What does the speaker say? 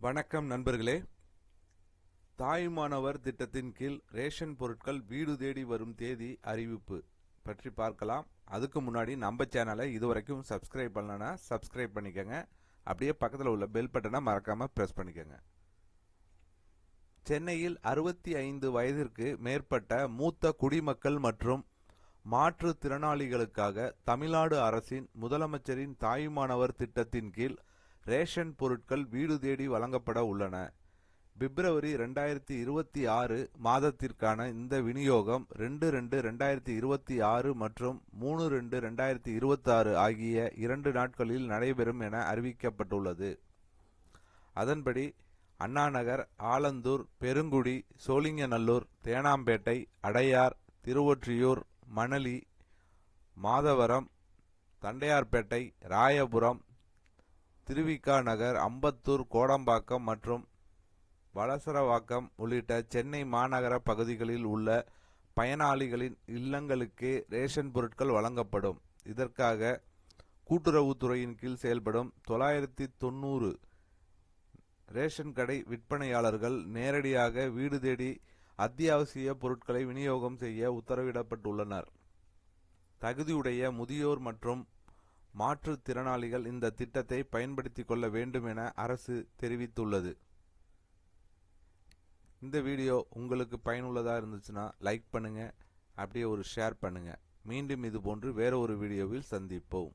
வணக்கம் நண்பர்களே. தாயுமானவர் திட்டத்தின் கீழ் ரேஷன் பொருட்கள் வீடு தேடி வரும் தேதி அறிவிப்பு பற்றி பார்க்கலாம். அதுக்கு முன்னாடி நம்ம சேனலை இதுவரைக்கும் சப்ஸ்கிரைப் பண்ணலன்னா சப்ஸ்கிரைப் பண்ணிக்கோங்க. அப்படியே பக்கத்தில் உள்ள பெல் பட்டனை மறக்காம பிரஸ் பண்ணிக்கோங்க. சென்னையில் அறுபத்தி ஐந்து வயதிற்கு மேற்பட்ட மூத்த குடிமக்கள் மற்றும் மாற்றுத்திறனாளிகளுக்காக தமிழ்நாடு அரசின் முதலமைச்சரின் தாயுமானவர் திட்டத்தின் கீழ் ரேஷன் பொருட்கள் வீடு தேடி வழங்கப்பட உள்ளன. பிப்ரவரி ரெண்டாயிரத்தி இருபத்தி ஆறு மாதத்திற்கான இந்த விநியோகம் ரெண்டு ரெண்டு ரெண்டாயிரத்தி இருபத்தி ஆறு மற்றும் மூணு ரெண்டு ரெண்டாயிரத்தி இருபத்தி ஆறு ஆகிய இரண்டு நாட்களில் நடைபெறும் என அறிவிக்கப்பட்டுள்ளது. அதன்படி அண்ணாநகர் ஆலந்தூர் பெருங்குடி சோழிங்கநல்லூர் தேனாம்பேட்டை அடையார் திருவொற்றியூர் மணலி மாதவரம் தண்டையார்பேட்டை ராயபுரம் திருவிக்கா நகர் அம்பத்தூர் கோடம்பாக்கம் மற்றும் வலசரவாக்கம் உள்ளிட்ட சென்னை மாநகர பகுதிகளில் உள்ள பயனாளிகளின் இல்லங்களுக்கே ரேஷன் பொருட்கள் வழங்கப்படும். இதற்காக கூட்டுறவுத்துறையின் கீழ் செயல்படும் தொள்ளாயிரத்தி தொண்ணூறு ரேஷன் கடை விற்பனையாளர்கள் நேரடியாக வீடு தேடி அத்தியாவசிய பொருட்களை விநியோகம் செய்ய உத்தரவிடப்பட்டுள்ளனர். தகுதியுடைய முதியோர் மற்றும் மாற்றுத்திறனாளிகள் இந்த திட்டத்தை பயன்படுத்திக் கொள்ள வேண்டும் என அரசு தெரிவித்துள்ளது. இந்த வீடியோ உங்களுக்கு பயனுள்ளதாக இருந்துச்சுன்னா லைக் பண்ணுங்க அப்படியே ஒரு ஷேர் பண்ணுங்க. மீண்டும் இது போன்று வேற ஒரு வீடியோவில் சந்திப்போம்.